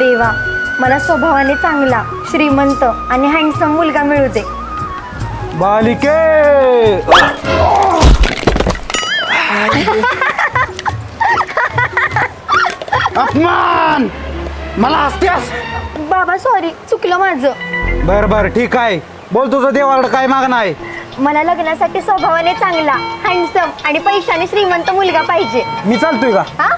देवा. मला स्वभावाने चांगला श्रीमंत आणि हँडसम मुलगा मिळू दे. बालिके! अपमान! मला हसत्यास बाबा सॉरी चुकलं माझं. बर बर ठीक आहे. बोल तुझं देवाकडं काय मागणं आहे? मला लग्नासाठी स्वभावाने चांगला हँडसम आणि पैशाने श्रीमंत मुलगा पाहिजे. मी चालतोय का? हा?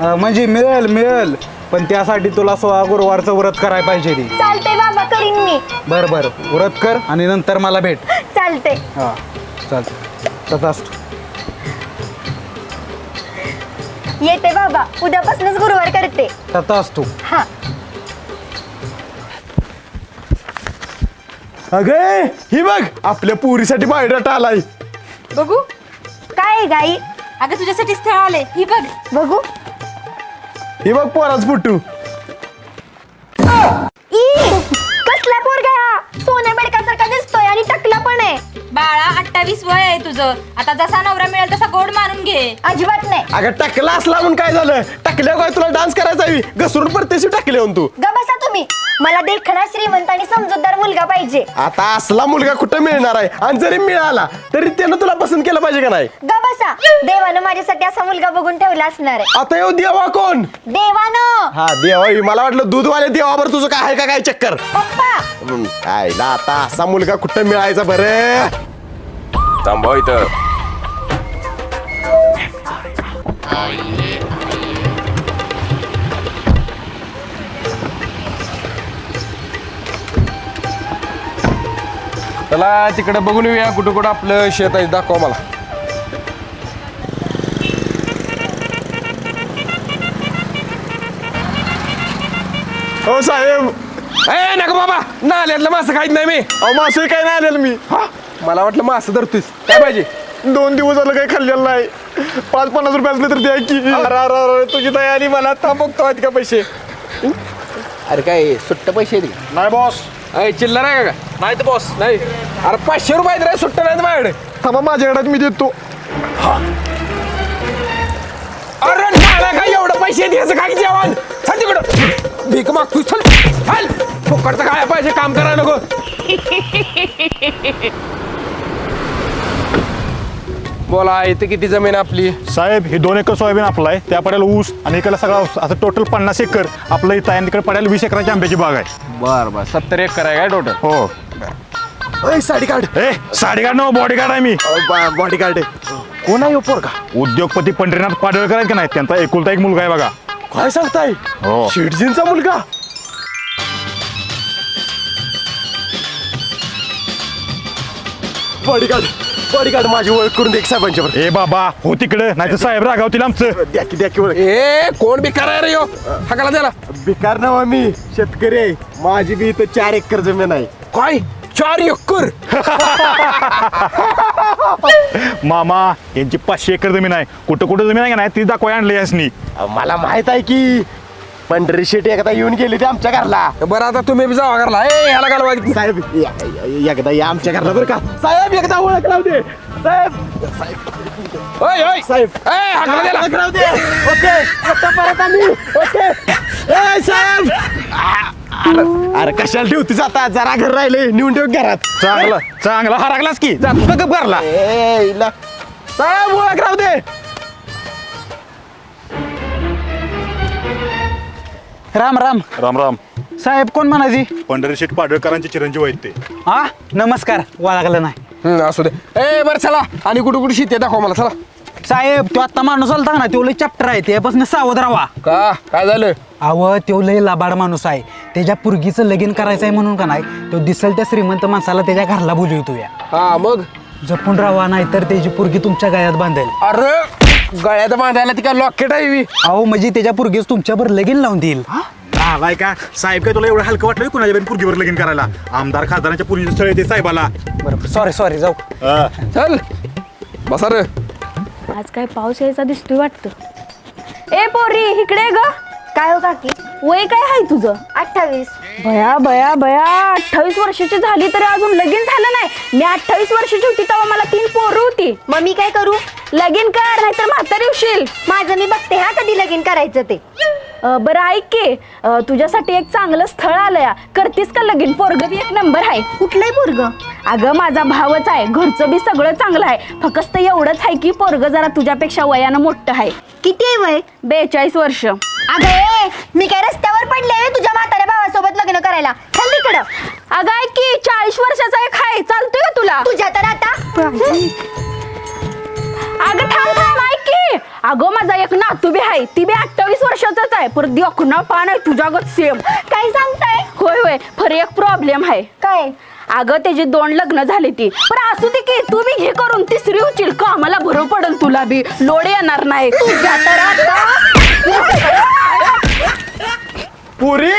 अं, म्हणजे मिळेल मिळेल. पण त्यासाठी तुला सोळा गुरुवारचं व्रत करायला पाहिजे ती. चालतंय बाबा करीन मी. बर बर. व्रत कर आणि नंतर मला भेट. हा चालतं तसं असतो येते बाबा. उद्यापासूनच गुरुवार करते. तसं असतो हा. अगे ही बघ आपल्या पुरीसाठी बायोडाटा आलाय बघू. काय आहे गाई? अगं तुझ्यासाठी स्थळ आले ही बघ. बघू. हे बघ पोराच पुट्टू. वय आहे तुझं. आता जसा नवरा मिळेल तसा गोड मानून घे. अजिबात नाही. अगं टाकला असला म्हणून काय झालं? टाकल्या काय तुला डान्स करायचा हवी घसरून परतेशी टाकले होऊन तू. ग बसा तुम्ही. मला देखणा श्रीमंत आणि समजूतदार मुलगा पाहिजे. आता असला मुलगा कुठं मिळणार आहे? आणि जरी मिळाला तरी त्यानं तुला पसंत केलं पाहिजे का नाही? ग बसा. देवानं माझ्यासाठी असा मुलगा बघून ठेवला असणार आहे. आता येऊ देवा कोण? देवानं. हा देवा ही मला वाटलं दूधवाले देवावर तुझं काय आहे का काय चक्कर? पप्पा. हम्म, आईला आता असा मुलगा कुठं मिळायचा बरं? थांबव इथं चला तिकडे बघून येऊया कुठं कुठं आपलं शेत आहे. दाखवा मला. हो साहेब. ए नका बाबा. नाल्यातलं मासं खायच नाही मी. अहो मासे काय नाही आलेलं मी. हा? मला वाटलं मासं धरतोस काय पाहिजे? दोन दिवस झालं काही खाल्लेलं नाही. पाच पन्नास रुपये असले तर द्या की. अरे अरे अरे तुझी तयारी मला थांबवतो आहेत का पैसे. अरे काय सुट्ट पैसे दे. नाही बॉस अय चिल्लर आहे का? नाही तर बॉस नाही. अरे पाचशे रुपये आहेत रे सुट्ट नाही तर माझ्याकडे. थांबा माझ्याकडे मी देतो. अरे काय एवढं पैसे द्यायचं? काय जेवण? चल तिकडं. भीक मागतोय चल. चल. फुकटचं काय पाहिजे काम करायला नको. बोला इथे किती जमीन आपली? साहेब हे दोन एकर सोयाबीन आपलं आहे. त्या पडेल ऊस आणि इकडे सगळा असं टोटल पन्नास एकर आपलं इथं आहे आणि तिकडे पडेल वीस एकराची आंब्याची बाग आहे. बर बर. सत्तर एकर आहे काय टोटल हो. साडी कार्ड ए साडी गार्ड बॉडी गार्ड आहे मी. बॉडी कार्ड कोण आहे पोरगा? उद्योगपती पंढरीनाथ पाडळकर आहेत की नाही? त्यांचा एकुलता एक मुलगा आहे बघा. काय सांगताय? हो. शेटजींचा मुलगा? बॉडी कार्ड बॉडी कार्ड माझी ओळख करून दे एक साहेबांच्या बरोबर. ए बाबा हो तिकडे नाही तर साहेब रागावतील आमचं. द्या की द्या की ओळख. ए कोण बेकार आहे रे यो? हाकाला द्याला बेकार नाव मी शेतकरी आहे. माझी बी इथं चार एकर जमीन आहे. काय? चार एकर? मामा यांची पाचशे एकर जमीन आहे. कुठं कुठं जमीन आहे का नाही ती दाखवाय आणली यासनी. अहो, मला माहीत आहे की पंढरी शेट एकदा येऊन गेली ते आमच्या घरला. बरं आता तुम्ही बी जावा घरला. ए ह्याला घालवा साहेब या- या- एकदा या आमच्या घरला बरं का. साहेब एकदा ओळख लावू दे. साहेब. ओय ओय. साहेब. ए हाकाला द्याला ओळख लावू दे. ओके आता परत आम्ही. ओके. ए साहेब. अरे अरे कशाला ठेवतीस आता जरा घर राहिले नेऊन ठेव घरात. चांगला चांगला. हरागलाच की? जा तुझं गप भरला ए इला. साहेब ओळख राहू दे. राम राम. राम राम. साहेब कोण म्हणायची? पंढरी शेठ पाडळकरांचे चिरंजीव आहेत ते. हा? नमस्कार. वाळगलं नाही. हम्म, असू दे. ए बरं चला. आणि कुठं कुठं शेती आहे दाखवा मला चला. साहेब तो आता माणूस आलता ना तो लय चॅप्टर आहे. त्यापासून सावध राहा. का? काय झालं? अव तो लय लाबाड माणूस आहे. त्याच्या पुरगीचं लगीन करायचं आहे म्हणून का नाही तो दिसल त्या श्रीमंत माणसाला त्याच्या घरला बोलवतो या हा मग? जपून राहा नाहीतर त्याची पुरगी तुमच्या गळ्यात बांधेल. अरे! गळ्यात बांधायला ती काय लॉकेट आहे बी? अहो म्हणजे त्याच्या पुरगीच तुमच्यावर लगीन लावून देईल. आलाय का? साहेब काय तुला एवढं हलकं वाटलं कुणाच्या बेन पुरगीवर लगीन करायला? आमदार खासदारांच्या पुरीचे स्थळ येते साहेबाला. बरोबर. सॉरी सॉरी जाऊ. चल. बसा रे. आज काय पाऊस यायचा दिसतोय वाटतं. ए पोरी इकडे ग. काय हो काकी? वय काय आहे तुझं? अठ्ठावीस. भया भया भया. अठ्ठावीस वर्षाची झाली तरी अजून लगीन झालं नाही. मी अठ्ठावीस वर्षाची होती तेव्हा मला तीन पोरं होती. मग मी काय करू? लगीन कर नाहीतर म्हातारी होशील. माझं मी बघते हा कधी लगीन करायचं ते. अं, बरं ऐक की अं, तुझ्यासाठी एक चांगलं स्थळ आलंय. करतीस का लगीन? पोरग एक नंबर आहे. कुठलंही पोरग? अगं माझा भावच आहे. घरचं बी सगळं चांगलं आहे. फक्त एवढंच आहे की पोरग जरा तुझ्यापेक्षा वयानं मोठं आहे. किती आहे वय? बेचाळीस वर्ष. अगं ए, मी काय रस्त्यावर पडले तुझ्या म्हाताऱ्या भावासोबत लग्न करायला? चल तिकडं. अगं ऐक की चाळीस वर्षाचा एक आहे. चालतोय का तुला? तुझ्या तर आता. अगं थांब थांब ऐक की. अगं माझा एक नातू बी आहे ती बी अठ्ठावीस वर्षाचाच आहे. पर दिखना पान आहे तुझ्यागत सेम काय सांगताय? होय होय फर एक प्रॉब्लेम आहे. काय? अगं त्याची दोन लग्न झाली ती. पण असू दे की तू बी घे करून तिसरी होशील का? मला भर पडल तुला बी. लोड येणार नाही. तुझ्या तर आता. पुरी?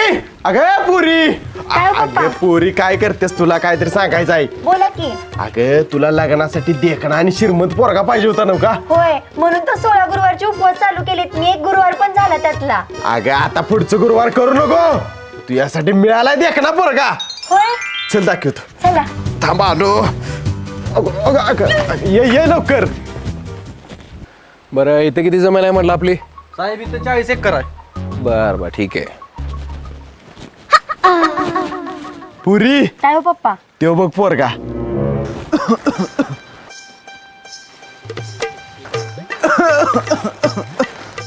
अगं पुरी! काय हो, पप्पा? अगं पुरी काय करतेस तुला? काहीतरी सांगायचं आहे. बोला की. अगं तुला लग्नासाठी देखणा आणि श्रीमंत पोरगा पाहिजे होता नव का? होय म्हणून तर सोळा गुरुवारचे उपवास चालू केलेत. मी एक गुरुवार पण झाला त्यातला. अगं आता पुढचं गुरुवार करू नको. तू यासाठी मिळालाय देखणा पोरगा. होय? चल दाखवतो. चला. थांबा आलो. अगं, अगं, अगं, अगं, ये ये लवकर. बरं इथे किती जमीन आहे म्हटलं आपली? साहेब इथं चाळीस एकर आहे. बर बर ठीक आहे. पुरी? काय हो पप्पा? तेव बघ पोरगा.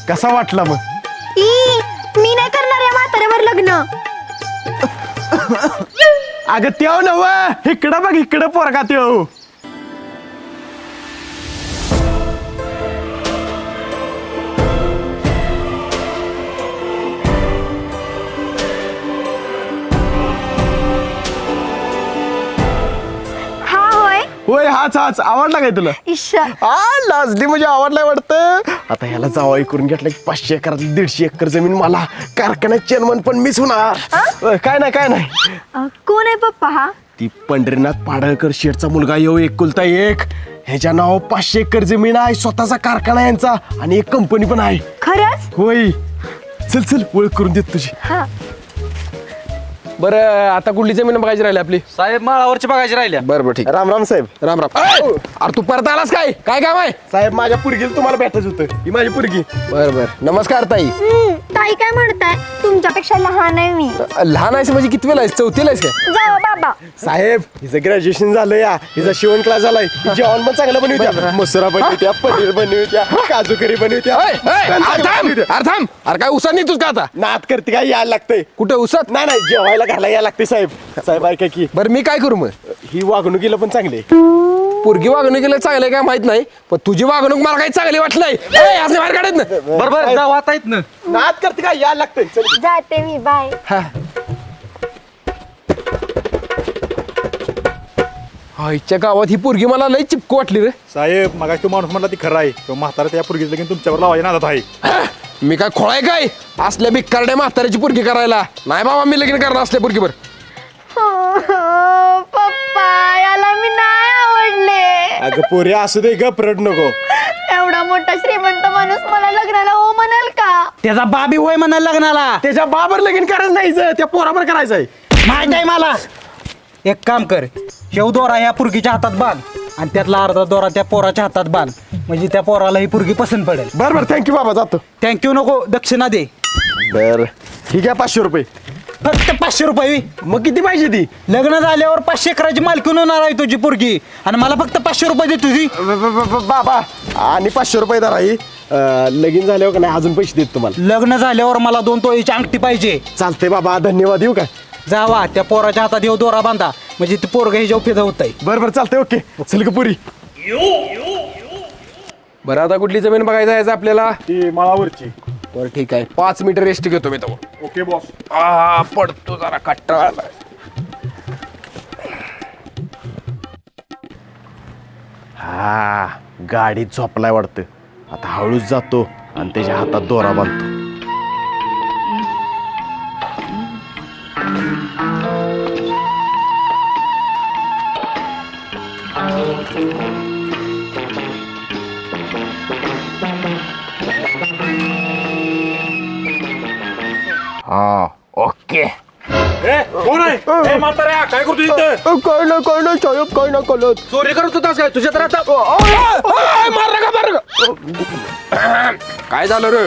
कसा वाटला मग ई मी नाही करणार या म्हाताऱ्यावर लग्न. अगं तेव नव इकडं बघ इकडं पोरगा तेव होय हाच हाच. आवडला काय तुला? इश आ लाजली म्हणजे आवडलाय वाटतं. आता ह्याला जावाई करून घेतलं की पाचशे एकर दीडशे एकर जमीन मला. कारखान्यात चेअरमन पण मीच होणार. अ, काय नाही काय नाही. अ, कोण आहे पप्पा हा? ती पंढरीनाथ पाडळकर शेठचा मुलगा येऊ एकुलता एक. ह्याच्या नाव पाचशे एकर जमीन आहे स्वतःचा कारखाना आहे यांचा. आणि एक कंपनी पण आहे. खरंच? होय. चल चल ओळख करून देत तुझी. हा. बरं आता कुठली जमीन बघायची राहिली आपली? साहेब माळावरची बघायची राहिल्या. बरं बरं ठीक. राम राम साहेब. राम राम. अय! अरे तू परत आलास काय? काय काम आहे? साहेब माझ्या पुरगीला तुम्हाला भेटायचं होतं. ही माझी पुरगी. बर बर. नमस्कार ताई. हम्म, ताई काय तुमच्यापेक्षा लहान आहे मी. लहान आहेस म्हणजे किती वेळ आहेस? चौथीला आहेस काय? बाबा. साहेब हिचं ग्रॅज्युएशन झालं या हिचा शिवण क्लास झालाय. जेवण पण चांगलं बनवत्या मसुरा बनवत्या पनीर बनवत्या काजू करी बनवत्या अय, अय, पण अरे थांब. अरे थांब. अरे काय उसा निघतोस का आता? नात करते काय यायला लागतंय. कुठं उसात? नाही नाही जेवायला घालायला यायला लागते साहेब. साहेब ऐका की. बरं मी काय करू मग? ही वागणुकीला पण चांगली आहे. पोरगी वागणुकीला चांगलं आहे काय माहीत नाही पण तुझी वागणूक मला काही चांगली वाटलं नाही. असं बाहेर काढत ना. बरोबर जाऊ आता नात करते काय यायला लागतंय. चल. जाते मी बाय. आईच्या गावात ही पोरगी मला लई चिपकू वाटली रे. साहेब मग तो माणूस म्हणला ती खरं आहे. तो म्हातारा त्या पूर्वीच लगीन तुमच्यावर लावायच्या नादात आहे. मी काय खोळाय काय? असल्या भिकारड्या म्हाताऱ्याची पोरगी करायला. नाही बाबा मी लगीन करणार असल्या पोरगीवर. पप्पा याला मी नाही आवडले अगं पोरी असू दे गप रड नको. एवढा मोठा श्रीमंत माणूस मला लग्नाला हो म्हणाल का? त्याचा बाबी होय म्हणा लग्नाला. त्याच्या बाबर लगीन करायचं नाही इथं, त्या पोराबर करायचंय. माहीत आहे मला. एक काम कर शेव दोरा ह्या पुरगीच्या हातात बांध आणि त्यातला अर्धा दोरा त्या पोराच्या हातात बांध. म्हणजे त्या पोराला ही पुरगी पसंत पडेल. बर बर थँक्यू बाबा जातो. थँक्यू नको दक्षिणा दे. बर. ठीक आहे पाचशे रुपये. फक्त पाचशे रुपये मग किती पाहिजे ती? लग्न झाल्यावर पाचशे एकराची मालकीण होणार आहे तुझी पुरगी. आणि मला फक्त पाचशे रुपये दे तुझी. ब- ब- ब- बाबा आणि पाचशे रुपये दर आहे अं, लगीन झाल्यावर का नाही अजून पैसे देत तुम्हाला. लग्न झाल्यावर मला दोन तोळीची अंगठी पाहिजे. चालतंय बाबा धन्यवाद येऊ का? जावा त्या पोराच्या हातात येऊ दोरा बांधा. म्हणजे ते पोरग हे जेव्हा फिदा होत आहे बरं बरं चालतंय ओके. चल का पुरी. बरं आता कुठली जमीन बघायचं आहे आपल्याला? ती माळावरची. बरं ठीक आहे. पाच मीटर रेस्ट घेतो मी तो ओके बॉस आ पडतो जरा कट्टाळा हा गाडीत झोपलाय वाटतं. आता हळूच जातो आणि त्याच्या हातात दोरा बांधतो. ए, म्हाताऱ्या काय करतो इथं? काय ना काय ना साहेब काय ना कळत चोरी करत होतास काय? तुझ्या तर आता मार का मार काय झालं रे?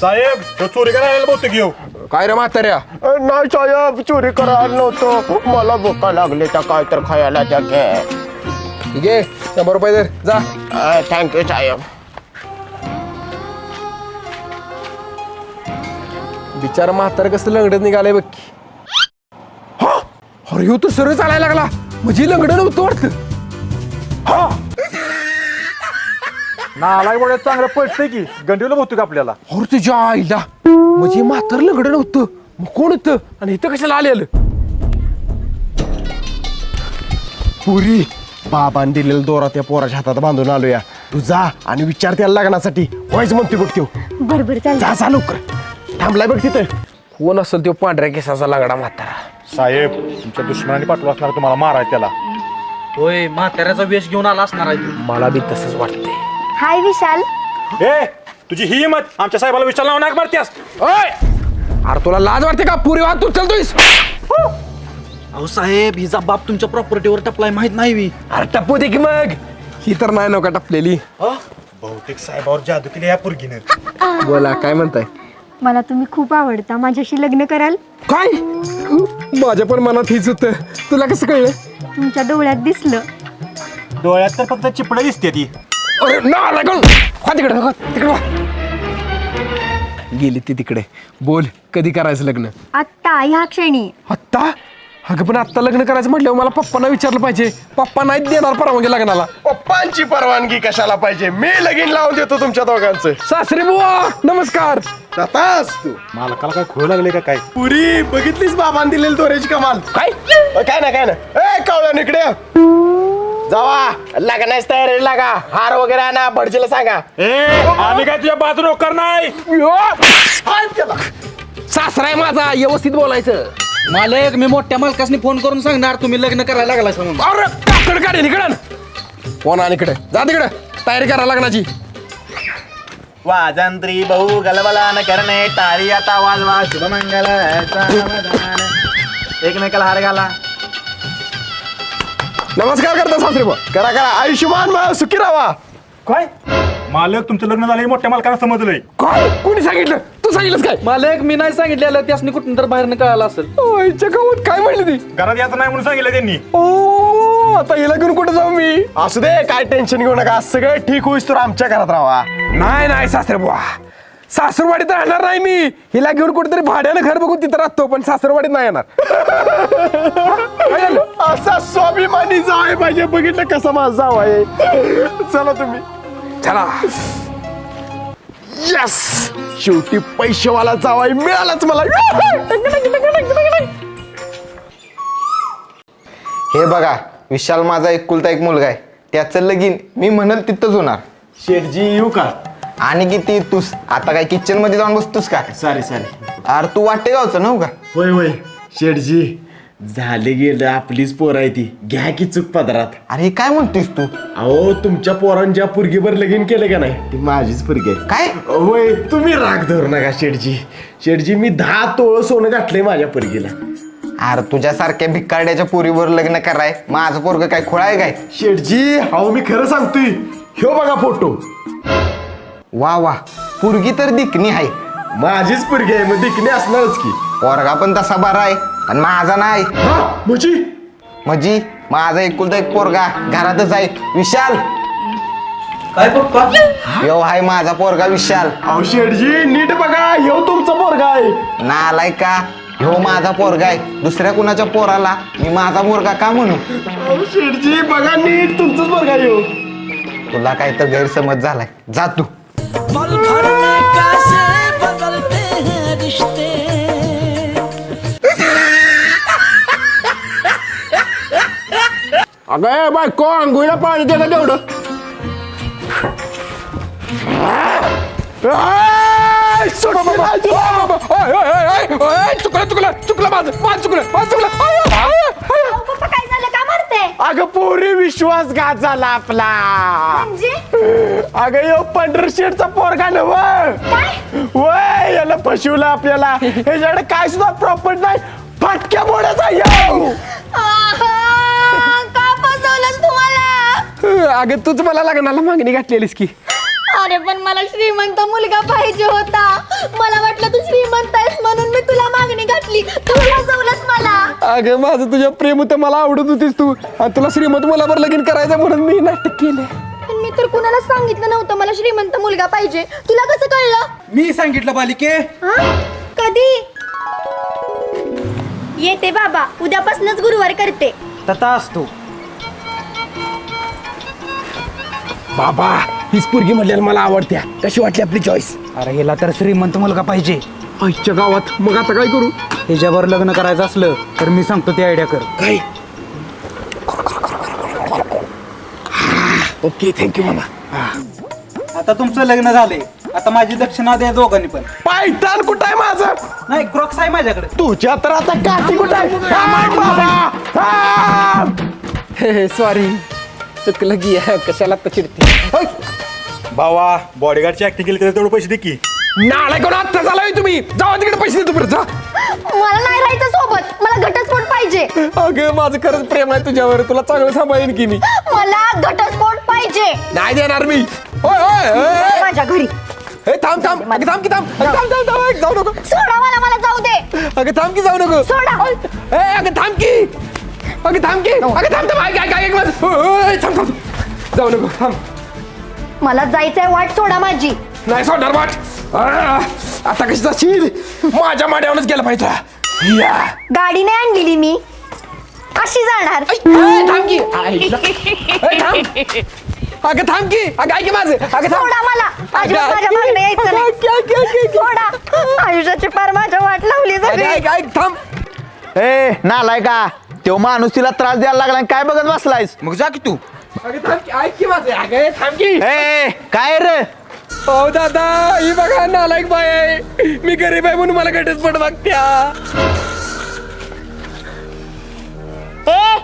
साहेब तो चोरी करायला बहुतेक घेऊ काय रे म्हाताऱ्या? नाही साहेब चोरी करायला नव्हतं. मला भूका लागली तर काय तर खायला द्या ठीक आहे शंभर रुपये दर जा. थँक्यू साहेब. बिचारा म्हातारा कसं लंगडत निघालंय बघ की! अरे ह्यो तर सरळ चालायला लागला. म्हणजे लंगडं नव्हतं वाटतं. हा. नालाय वड्यात चांगलं पडतंय की. गंडीवलं बहुतेक आपल्याला. अरे तुझ्या आईला. म्हणजे म्हातार लंगडं नव्हतं. मग कोण होतं? आणि इथं कशाला आलेलं पुरी बाबान दिलेला दोरा त्या पोराच्या हातात बांधून आलोया. तू जा आणि विचार त्याला लग्नासाठी. व्हायच म्हणते बघ त्यो. बरोबर चालतं जा जा लवकर. थांबलाय बघ तिथं. कोण असेल तो पांढऱ्या केसाचा लंगडा म्हातारा. साहेब तुमच्या दुश्मनाने पाठवलं असणार तुम्हाला माराय त्याला. होय म्हाताऱ्याचा वेश घेऊन आला असणार आहे तो. मला बी तसंच वाटतंय. हाय विशाल. ए तुझी ही हिंमत आमच्या साहेबाला विचारला नाव नाक मारत्यास ओय! अरे तुला लाज वाटते का? पुरी वाहत तू चलतोयस? अहो साहेब हिचा बाप तुमच्या प्रॉपर्टीवर टपलाय माहीत नाही मी अरे टप्पू दे की मग. ही तर नाही नका टपलेली. बहुतेक साहेबावर जादू केली या पुरगीनं. बोला काय म्हणताय? मला तुम्ही खूप आवडता. माझ्याशी लग्न कराल? काय? माझ्या पण मनात हीच होत. तुला कसं कळलं? तुमच्या डोळ्यात दिसलं. डोळ्यात तर फक्त चिपडे दिसते ती. अरे ना लागून तिकडे तिकडे वा. गेली ती तिकडे. बोल कधी करायचं लग्न? आत्ता ह्या क्षणी. आत्ता? अगं पण आत्ता लग्न करायचं म्हटल्यावर मला पप्पांना विचारलं पाहिजे. पप्पा नाहीत देणार परवानगी लग्नाला. पप्पांची परवानगी कशाला पाहिजे? मी लगीन लावून देतो तुमच्या दोघांचं. सासरे बुवा नमस्कार. जातास तू. मालकाला काय खोळ लागले का काय? पुरी बघितलीस बाबान दिलेली दोऱ्याची कमाल? काय? अ, काय ना काय ना. ए कावळ्या इकडे ये. जावा. लग्नाची तयारी लागा. हार वगैरे आणा भटजीला सांगा. ए आम्ही काय तुझ्या बाजू नोकर नाही. सासरा आहे माझा व्यवस्थित बोलायचं. मालक मी मोठ्या मालकासनी फोन करून सांगणार तुम्ही लग्न करायला लागला म्हणून. अरे काकड काढे निकडन कोण आणि इकडे? जा तिकडे. तयारी करा लग्नाची. वाजंत्री बहु गलबला न करणे टाळी आता वाजवा शुभमंगल एकमेकाला हार घाला. नमस्कार करता सासरे बुवा. करा करा. आयुष्यमान मा सुखी राहा. काय? मालक तुमचं लग्न झालं हे मोठ्या मालकाला समजलंय. काय? कोणी सांगितलं? तू सांगितलंस काय? मालक मी नाही सांगितलेलं त्यासनी कुठून तर बाहेर कळालं असेल. आईच्या गावात काय म्हणली ती? घरात याचं नाही म्हणून सांगितलं त्यांनी. ओ आता हिला घेऊन कुठे जाऊ मी? असू दे काय टेन्शन घेऊ नका. सगळं ठीक होईस तर आमच्या घरात राहा. नाही नाही सासरे बुवा सासरवाडीत राहणार नाही मी. हिला घेऊन कुठेतरी भाड्यानं घर बघून तिथं राहतो पण सासरवाडीत नाही येणार. काय झालं? असा स्वाभिमानी जाय पाहिजे. बघितलं कसा माझा जाव आहे. चला तुम्ही. चला. यस शेवटी पैसेवाला जावाय मिळालाच मला. हे बघा विशाल माझा एकुलता एक मुलगा आहे. त्याचं लगीन मी म्हणल तिथंच होणार. शेठजी येऊ का? आणि किती तूस आता काय किचनमध्ये जाऊन बसतोस का? सॉरी सॉरी अरे तू वाटे गावचं नव्ह का? होय होय. शेठजी झाले गेलं आपलीच पोर आहे ती. घ्या की चूक पदरात. अरे काय म्हणतोस तू? अहो तुमच्या पोरांच्या पुरगीवर लगीन केलं का नाही? ती माझीच पुरगी आहे. काय? होय तुम्ही राग धरू नका शेठजी. शेठजी मी दहा तोळ सोनं घातलंय माझ्या पुरगीला. अरे तुझ्यासारख्या भिकारड्याच्या पोरीवर लग्न कराय माझं पोरग काय खोळा आहे काय? शेठजी अहो मी खरं सांगतोय. ह्यो बघा फोटो. वा वा. पोरगी तर दिकनी आहे. माझीच पुरगी आहे मग दिकणे असणारच की. पोरगा पण तसा बरा आहे. आणि माझा नाही. हा? म्हणजे? म्हणजे माझा एकुलता एक पोरगा घरातच आहे. विशाल. काय पप्पा? यो आहे माझा पोरगा विशाल. अहो शेठजी नीट बघा ह्यो तुमचा पोरगा आहे. नालाय का? ह्यो माझा पोरगा आहे. दुसऱ्या कुणाच्या पोराला? मी माझा पोरगा का म्हणू? अहो शेठजी बघा नीट तुमचाच पोरगा ह्यो तुला काय तर गैरसमज झालाय. जा तू. अगं बाय कोण? अंघोळीला पाणी दे का तेवढं. आय, ओय, ओय, चुकलं चुकलं चुकलं माझं माझं चुकलं माझं चुकलं. आय, आय, आय. पप्पा काय झालं? का मारते? अगं पोरी विश्वासघात झाला आपला. म्हणजे? अगं यो पंढर शेठचा पोरगा नव वय याला फसवलं आपल्याला. ह्याच्याकडे काय सुद्धा प्रॉपर्ट नाही फटक्या बोडायचा यो अगं तूच मला लग्नाला मागणी घातलेलीस की. अरे पण मला श्रीमंत मुलगा पाहिजे होता. मला वाटलं तू श्रीमंत आहेस म्हणून मी तुला मागणी घातली. मला. अगं माझं तुझ्या प्रेम होतं मला आवडत होतीस तू. आणि तुला श्रीमंत मुलावर लगीन करायचं म्हणून मी नाटक केलं. पण मी तर कुणाला सांगितलं नव्हतं मला श्रीमंत मुलगा पाहिजे. तुला कसं कळलं? मी सांगितलं बालिके. हा? कधी? येते बाबा. उद्यापासूनच गुरुवार करते. तथा असतो. बाबा हीच पोरगी म्हणल्याला मला आवडत्या. कशी वाटली आपली चॉईस अरे हिला तर श्रीमंत मुलगा पाहिजे. आईच्या गावात मग आता काय करू? हिच्यावर लग्न करायचं असलं तर मी सांगतो ती आयडिया कर. काय? ओके थँक्यू मामा. आता तुमचं लग्न झालंय. आता माझी दक्षिणा द्या दोघांनी पण. पायतान कुठं आहे माझं? नाही क्रॉक्स आहे माझ्याकडे. तुझ्या तर आता काठी कुठं आहे? थांब बाबा. सॉरी चुकलं की कशाला चिडते? भावा बॉडीगार्डची ऍक्टिंग केली तर तेवढे पैसे दे की. नालाय कोण आत्ता झालाय तुम्ही. जावा तिकडे पैसे देतो बरं जा. मला नाही राहायचं सोबत. मला घटस्फोट पाहिजे. अगं माझं खरंच प्रेम आहे तुझ्यावर. तुला चांगलं सांभाळेन की मी. मला घटस्फोट पाहिजे. नाही देणार मी. होय होय होय. माझ्या घरी. ए, थांब थांब. अगं थांब की थांब. अगं, थांब थांब थांब. अगं, जाऊ नको. सोडा मला मला जाऊ दे. अगं थांब की जाऊ नको. सोडा. ए अगं थांब की. अगं थांब की अगं थांब थांब ऐक ऐक ऐक बस. होय, होय, थांब थांब जाऊ नको थांब मला जायचंय वाट सोडा माझी. नाही सोडणार वाट. आ, आता कशी जाशील? माझ्या माड्यावरच गेला पाहिजे तुला. या. गाडी नाही आणलेली मी. अशी जाणार? ऐ, थांब की थांब. अगं थांब की अगं ऐक माझं. अगं थांब. सोडा मला. अजिबात माझ्या मागणं यायचं नाही. सोडा. आयुष्याची पार माझ्या वाट लावली अगं सगळी. ऐक ऐक थांब. ए नालाय का तो माणूस तिला त्रास द्यायला लागला आणि काय बघत बसलायस? मग जा की तू. अगं थांब की ऐक की माझं. अगं थांब की. ए काय रे? हो दादा ही बघा नालायक बाय आहे. मी गरीब आहे म्हणून मला घटस्फोट मागत्या ए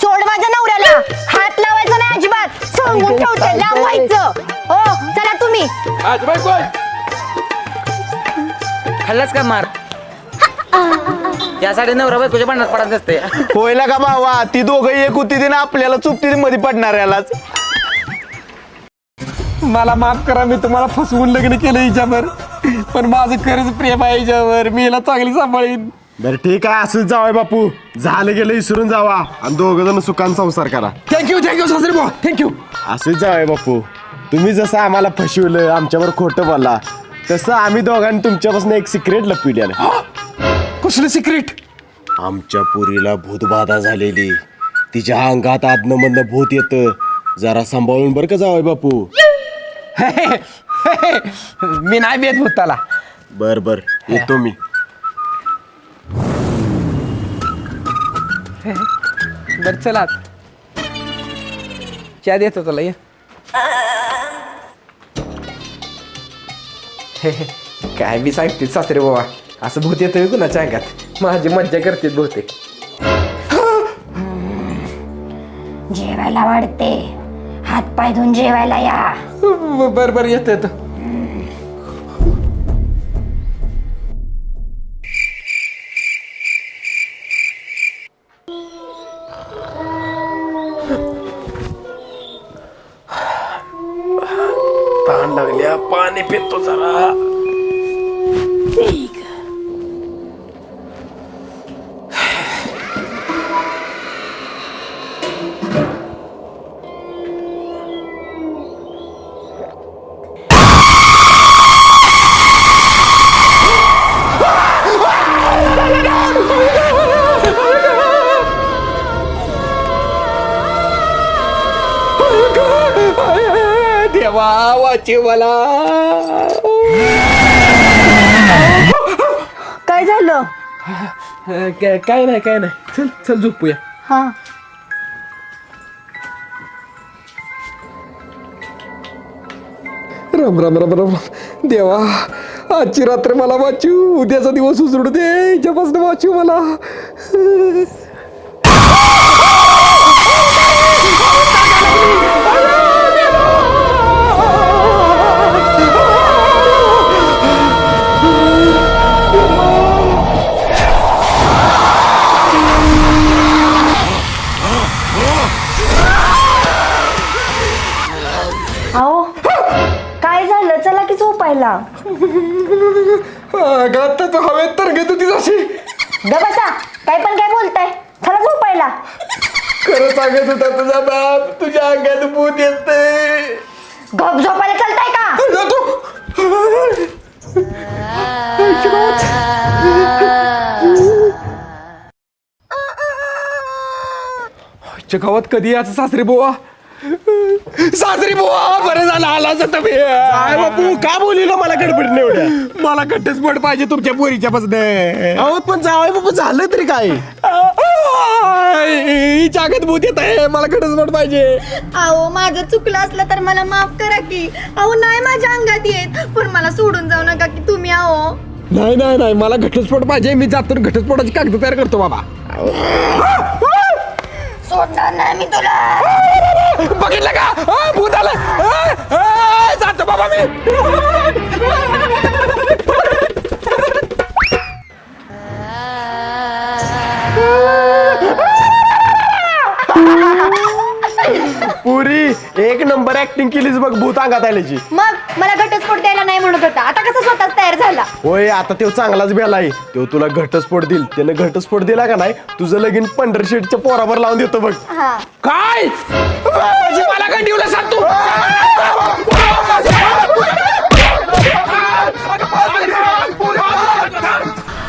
सोड माझ्या नवऱ्याला. हात लावायचा नाही अजिबात. सांगून ठेवते लांब व्हायचं हो चला तुम्ही. आज बाय कोण? खाल्लाच का मार? यासाठी नवरा बायकोच्या भांडणात पडत नसते. होयला का बाबा ती दोघं एक होती ती ना आपल्याला चुकती मध्ये पडणार यालाच. मला माफ करा मी तुम्हाला फसवून लग्न केलं हिच्यावर. पण माझं खरंच प्रेम आहे हिच्यावर. मी हिला चांगली सांभाळीन. बरं ठीक आहे असंच जावं बापू. झालं गेलं विसरून जावा. आणि दोघ जण सुखान संसार करा. थँक्यू थँक्यू सासरे भाऊ. थँक्यू असंच जावं बापू. तुम्ही जसं आम्हाला फसवलं आमच्यावर खोटं बोलला तसं आम्ही दोघांनी तुमच्यापासून एक सिक्रेट लपविलेलं कसलं सिक्रेट आमच्या पुरीला भूतबाधा झालेली. तिच्या अंगात आदनं मधनं भूत येतं. जरा सांभाळून बरं का जावं बापू? मी नाही बेत भूताला बर बर येतो मी. बर चला चहा देतो तुला ये. काय मी सांगते सासरे बाबा. असं भूत येतं कुणाच्या अंगात माझी मज्जा करते बहुतेक. जेवायला वाढते. हात पाय धुवून जेवायला या. बर बर येतो येतो. ताण लागल्या पाणी पितो जरा. देवा वाचे मला. काय झालं? काय काय नाही काय नाही. चल चल झोपूया. हा. राम राम राम राम. देवा आजची रात्र मला वाचू. उद्याचा दिवस उजळू दे. हिच्यापासून वाचू मला. सांगत होता तुझा बाप. तुझ्या अंगात भूत येते गप झोपायला चालताय का? आजच्या गावात कधी याचं सासरी बुवा? सासरी बुवा बरं झालं आलाच तुम्ही. काय बापू का बोलिलं मला गडबडीने एवढ्या? मला घटस्फोट पाहिजे तुमच्या पोरीच्या पासून. अहो पण जावय बापू झालं तरी काय? जागत भूत येत आहे मला घटस्फोट पाहिजे. अहो माझं चुकलं असलं तर मला माफ करा की. अहो नाही माझ्या अंगात येत. पण मला सोडून जाऊ नका की तुम्ही अहो. नाही नाही नाही मला घटस्फोट पाहिजे. मी जातो घटस्फोटाची कागद तयार करतो बाबा. सोडणार नाही मी तुला. बघितलं का? भूत आलं. जातो बाबा मी. पुरी एक नंबर ऍक्टिंग केलीच बघ भूत अंगात आल्याची. मग मला घटस्फोट द्यायला नाही म्हणत होता. आता कसा स्वतःच तयार झाला? होय आता तो चांगलाच बेलाय तो तुला घटस्फोट देईल. त्यानं घटस्फोट दिला का नाही तुझं लगीन पंढरशेटच्या पोरावर लावून देतो बघ. हा. काय? मला काय ठेवलं